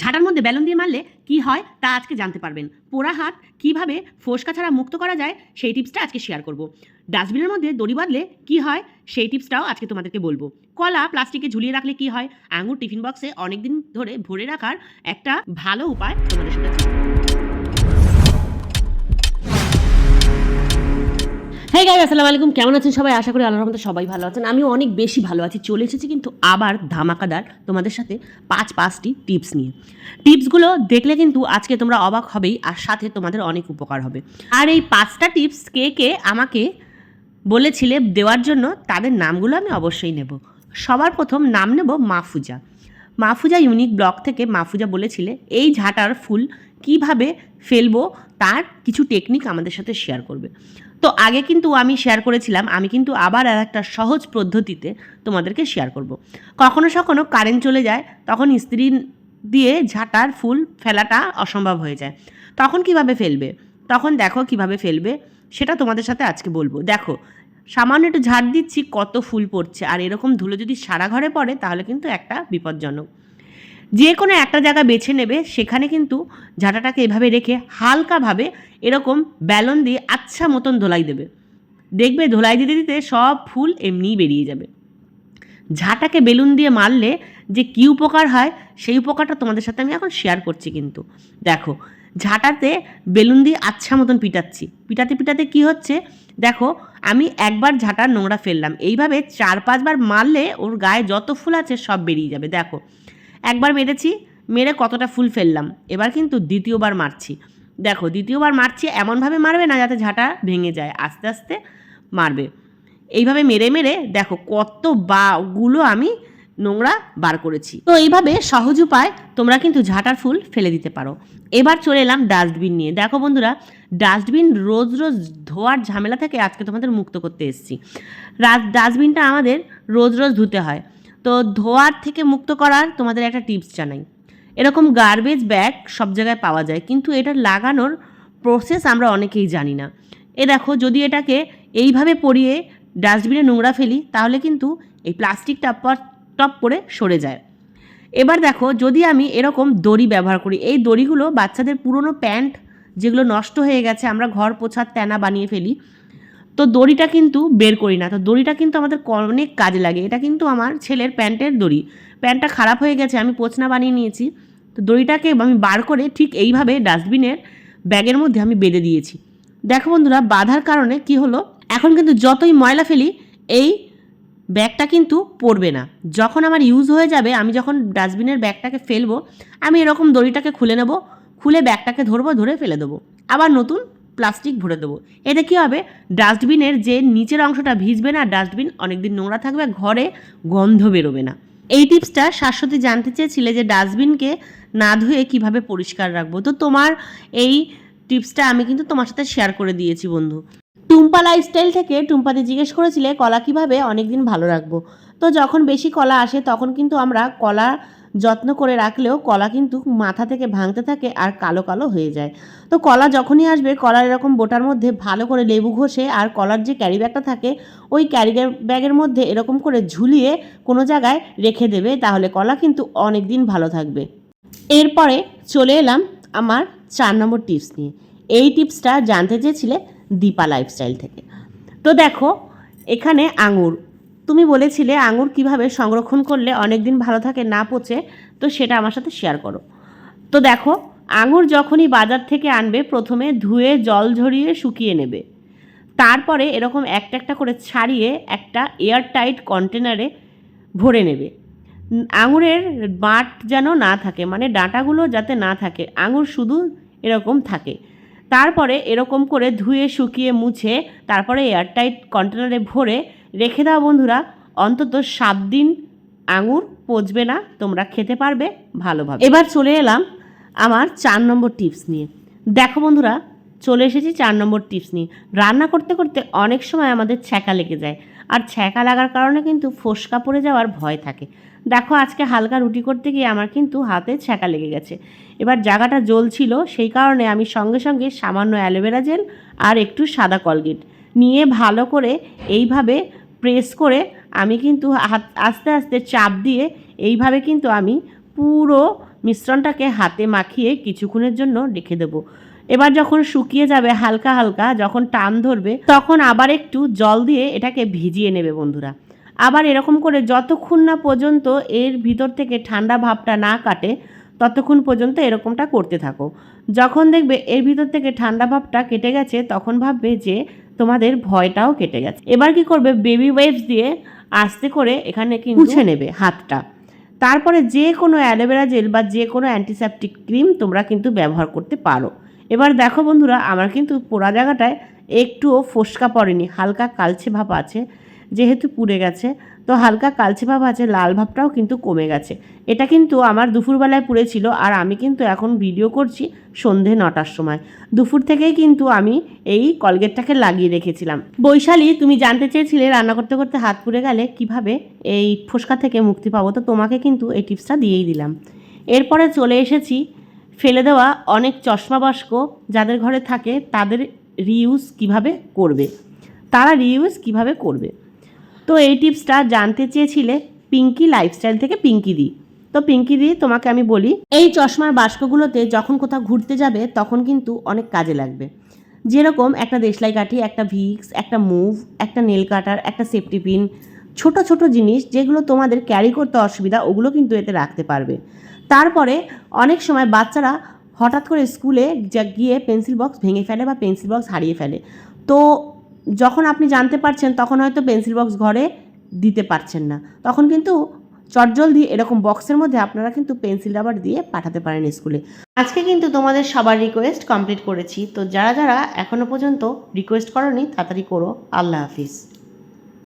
ঝাঁটার মধ্যে বেলুন দিয়ে মারলে কি হয় তা আজকে জানতে পারবেন। পোড়া হাত কীভাবে ফোসকা ছাড়া মুক্ত করা যায় সেই টিপসটা আজকে শেয়ার করব। ডাস্টবিনের মধ্যে দড়ি বাঁধলে কি হয় সেই টিপসটাও আজকে তোমাদেরকে বলব। কলা প্লাস্টিকে ঝুলিয়ে রাখলে কি হয়? আঙুর টিফিন বক্সে অনেকদিন ধরে ভরে রাখার একটা ভালো উপায় তোমাদের সাথে হ্যাঁ গাই আসসালামু আলাইকুম। কেমন আছেন সবাই? আশা করি আল্লাহর রহমতে সবাই ভালো আছেন। আমি অনেক বেশি ভালো আছি। চলে এসেছি কিন্তু আবার ধামাকাদার তোমাদের সাথে পাঁচ পাঁচটি টিপস নিয়ে। টিপসগুলো দেখলে কিন্তু আজকে তোমরা অবাক হবেই, আর সাথে তোমাদের অনেক উপকার হবে। আর এই পাঁচটা টিপস কে কে আমাকে বলেছিলে দেওয়ার জন্য, তাদের নামগুলো আমি অবশ্যই নেব। সবার প্রথম নাম নেব মাফুজা। মাফুজা ইউনিক ব্লগ থেকে মাফুজা বলেছিলে, এই ঝাঁটার ফুল কীভাবে ফেলব, তার কিছু টেকনিক আমাদের সাথে শেয়ার করবে। তো আগে কিন্তু আমি শেয়ার করেছিলাম, আমি কিন্তু আবার আর একটা সহজ পদ্ধতিতে তোমাদেরকে শেয়ার করব। কখনো সখনো কারেন্ট চলে যায়, তখন স্ত্রী দিয়ে ঝাঁটার ফুল ফেলাটা অসম্ভব হয়ে যায়। তখন কীভাবে ফেলবে? তখন দেখো কীভাবে ফেলবে, সেটা তোমাদের সাথে আজকে বলব। দেখো, সামান্য একটু ঝাড় দিচ্ছি, কত ফুল পড়ছে। আর এরকম ধুলো যদি সারা ঘরে পড়ে, তাহলে কিন্তু একটা বিপজ্জনক। যে কোনো একটা জায়গা বেছে নেবে, সেখানে কিন্তু ঝাঁটাটাকে এভাবে রেখে হালকাভাবে এরকম ব্যালন দিয়ে আচ্ছা মতন ধোলাই দেবে। দেখবে ধোলাই দিতে দিতে সব ফুল এমনিই বেরিয়ে যাবে। ঝাঁটাকে বেলুন দিয়ে মারলে যে কী উপকার হয়, সেই উপকারটা তোমাদের সাথে আমি এখন শেয়ার করছি কিন্তু। দেখো, ঝাঁটাতে বেলুন দিয়ে আচ্ছা মতন পিটাচ্ছি। পিটাতে পিটাতে কি হচ্ছে? দেখো, আমি একবার ঝাঁটার নোংরা ফেললাম। এইভাবে চার পাঁচবার মারলে ওর গায়ে যত ফুল আছে সব বেরিয়ে যাবে। দেখো একবার মেরেছি, মেরে কতটা ফুল ফেললাম। এবার কিন্তু দ্বিতীয়বার মারছি। দেখো, দ্বিতীয়বার মারছি, এমনভাবে মারবে না যাতে ঝাঁটা ভেঙে যায়, আস্তে আস্তে মারবে। এইভাবে মেরে মেরে দেখো কত বাগুলো আমি নোংরা বার করেছি। তো এইভাবে সহজ উপায় তোমরা কিন্তু ঝাঁটার ফুল ফেলে দিতে পারো। এবার চলে এলাম ডাস্টবিন নিয়ে। দেখো বন্ধুরা, ডাস্টবিন রোজ রোজ ধোয়ার ঝামেলা থেকে আজকে তোমাদের মুক্ত করতে এসেছি। ডাস্টবিনটা আমাদের রোজ রোজ ধুতে হয়। তো ধোয়ার থেকে মুক্ত করার তোমাদের একটা টিপস জানাই। এরকম গার্বেজ ব্যাগ সব জায়গায় পাওয়া যায়, কিন্তু এটা লাগানোর প্রসেস আমরা অনেকেই জানি না। এ দেখো, যদি এটাকে এইভাবে পরিয়ে ডাস্টবিনে নোংরা ফেলি, তাহলে কিন্তু এই প্লাস্টিক টপ টপ করে সরে যায়। এবার দেখো, যদি আমি এরকম দড়ি ব্যবহার করি, এই দড়িগুলো বাচ্চাদের পুরনো প্যান্ট যেগুলো নষ্ট হয়ে গেছে, আমরা ঘর, পোছার, তেনা বানিয়ে ফেলি তো দড়িটা কিন্তু বের করি না। তো দড়িটা কিন্তু আমাদের অনেক কাজে লাগে। এটা কিন্তু আমার ছেলের প্যান্টের দড়ি। প্যান্টটা খারাপ হয়ে গেছে, আমি পোছনা বানিয়ে নিয়েছি। তো দড়িটাকে আমি বার করে ঠিক এইভাবে ডাস্টবিনের ব্যাগের মধ্যে আমি বেঁধে দিয়েছি। দেখো বন্ধুরা, বাঁধার কারণে কি হলো? এখন কিন্তু যতই ময়লা ফেলি, এই ব্যাগটা কিন্তু পড়বে না। যখন আমার ইউজ হয়ে যাবে, আমি যখন ডাস্টবিনের ব্যাগটাকে ফেলব, আমি এরকম দড়িটাকে খুলে নেব, খুলে ব্যাগটাকে ধরবো, ধরে ফেলে দেবো। আবার নতুন প্লাস্টিক ভরে দেবো। এতে কী হবে? ডাস্টবিনের যে নিচের অংশটা ভিজবে না, ডাস্টবিন অনেকদিন নোংরা থাকবে ঘরে গন্ধ বেরোবে না। এই টিপসটা শাশ্বতী জানতে চেয়েছিলে যে ডাস্টবিনকে না ধুয়ে কীভাবে পরিষ্কার রাখব। তো তোমার এই টিপসটা আমি কিন্তু তোমার সাথে শেয়ার করে দিয়েছি বন্ধু। টুম্পা লাইফস্টাইল থেকে টুম্পাতে জিজ্ঞেস করেছিলে, কলা কীভাবে অনেকদিন ভালো রাখব? তো যখন বেশি কলা আসে, তখন কিন্তু আমরা কলা যত্ন করে রাখলেও কলা কিন্তু মাথা থেকে ভাঙতে থাকে আর কালো কালো হয়ে যায়। তো কলা যখনই আসবে, কলার এরকম বোটার মধ্যে ভালো করে লেবু ঘষে আর কলার যে ক্যারি ব্যাগটা থাকে, ওই ক্যারি ব্যাগের মধ্যে এরকম করে ঝুলিয়ে কোনো জায়গায় রেখে দেবে, তাহলে কলা কিন্তু অনেক দিন ভালো থাকবে। এরপরে চলে এলাম আমার চার নম্বর টিপস নিয়ে। এই টিপসটা জানতে চেয়েছিলে দীপা লাইফস্টাইল থেকে। তো দেখো, এখানে আঙুর তুমি বলেছিলে আঙুর কীভাবে সংরক্ষণ করলে অনেক দিন ভালো থাকে, না পচে, তো সেটা আমার সাথে শেয়ার করো। তো দেখো আঙুর যখনই বাজার থেকে আনবে, প্রথমে ধুয়ে জল ঝরিয়ে শুকিয়ে নেবে। তারপরে এরকম একটা একটা করে ছাড়িয়ে একটা এয়ার টাইট কন্টেনারে ভরে নেবে। আঙুরের বাঁট যেন না থাকে মানে ডাঁটাগুলো যাতে না থাকে আঙুর শুধু এরকম থাকে। তারপরে এরকম করে ধুয়ে, শুকিয়ে, মুছে, তারপরে এয়ারটাইট কন্টেনারে ভরে রেখে দাও বন্ধুরা, অন্তত সাত দিন আঙুর পচবে না, তোমরা খেতে পারবে ভালোভাবে। এবার চলে এলাম আমার চার নম্বর টিপস নিয়ে। দেখো বন্ধুরা, চলে এসেছি চার নম্বর টিপস নিয়ে। রান্না করতে করতে অনেক সময় আমাদের ছ্যাঁকা লেগে যায়, আর ছ্যাঁকা লাগার কারণে কিন্তু ফোসকা পড়ে যাওয়ার ভয় থাকে। দেখো, আজকে হালকা রুটি করতে গিয়ে আমার কিন্তু হাতে ছ্যাঁকা লেগে গেছে। এবার জায়গাটা জ্বলছিল, সেই কারণে আমি সঙ্গে সঙ্গে সামান্য অ্যালোভেরা জেল আর একটু সাদা কলগেট নিয়ে ভালো করে এইভাবে প্রেস করে আমি কিন্তু আস্তে আস্তে চাপ দিয়ে এইভাবে কিন্তু আমি পুরো মিশ্রণটাকে হাতে মাখিয়ে কিছুক্ষণের জন্য রেখে দেবো। এবার যখন শুকিয়ে যাবে হালকা হালকা, যখন টান ধরবে, তখন আবার একটু জল দিয়ে এটাকে ভিজিয়ে নেবে বন্ধুরা। আবার এরকম করে যতক্ষণ না পর্যন্ত এর ভিতর থেকে ঠান্ডা ভাবটা না কাটে, ততক্ষণ পর্যন্ত এরকমটা করতে থাকো। যখন দেখবে এর ভিতর থেকে ঠান্ডা ভাবটা কেটে গেছে, তখন ভাববে যে তোমাদের ভয়টাও কেটে গেছে। এবার কি করবে? বেবি ওয়েভস দিয়ে আস্তে করে এখানে কি মুছে নেবে হাতটা। তারপরে যে কোনো অ্যালোভেরা জেল বা যে কোনো অ্যান্টিসেপটিক ক্রিম তোমরা কিন্তু ব্যবহার করতে পারো। এবার দেখো বন্ধুরা, আমার কিন্তু পোড়া জায়গাটায় একটুও ফোসকা পড়েনি, হালকা কালচে ভাব আছে। যেহেতু পুড়ে গেছে, তো হালকা কালচে ভাব আছে, লাল ভাবটাও কিন্তু কমে গেছে। এটা কিন্তু আমার দুপুরবেলায় পুড়েছিল আর আমি কিন্তু এখন ভিডিও করছি সন্ধে নটার সময়। দুপুর থেকেই কিন্তু আমি এই কলগেটটাকে লাগিয়ে রেখেছিলাম। বৈশালী, তুমি জানতে চেয়েছিলে রান্না করতে করতে হাত পুড়ে গেলে কীভাবে এই ফোসকা থেকে মুক্তি পাবো, তো তোমাকে কিন্তু এই টিপসটা দিয়েই দিলাম। এরপরে চলে এসেছি ফেলে দেওয়া অনেক চশমা বাস্ক যাদের ঘরে থাকে, তাদের রিউজ কীভাবে করবে? তারা রিউজ কীভাবে করবে? তো এই টিপসটা জানতে চেয়েছিলে পিঙ্কি লাইফস্টাইল থেকে পিঙ্কি দি। তো পিঙ্কি দি, তোমাকে আমি বলি, এই চশমার বাস্কগুলোতে যখন কোথাও ঘুরতে যাবে, তখন কিন্তু অনেক কাজে লাগবে। যেরকম একটা দেশলাই কাঠি, একটা ভিক্স, একটা মুভ, একটা নেল কাটার একটা সেফটি পিন ছোট ছোট জিনিস যেগুলো তোমাদের ক্যারি করতে অসুবিধা, ওগুলো কিন্তু এতে রাখতে পারবে। তারপরে অনেক সময় বাচ্চারা হঠাৎ করে স্কুলে গিয়ে পেন্সিল বক্স ভেঙে ফেলে বা পেন্সিল বক্স হারিয়ে ফেলে। তো যখন আপনি জানতে পারছেন, তখন হয়তো পেন্সিল বক্স ঘরে দিতে পারছেন না। তখন কিন্তু চটজলদি এরকম বক্সের মধ্যে আপনারা কিন্তু পেন্সিল রাবার দিয়ে পাঠাতে পারেন স্কুলে আজকে কিন্তু তোমাদের সবার রিকোয়েস্ট কমপ্লিট করেছি। তো যারা যারা এখনও পর্যন্ত রিকোয়েস্ট করনি, তাড়াতাড়ি করো। আল্লাহ হাফিজ।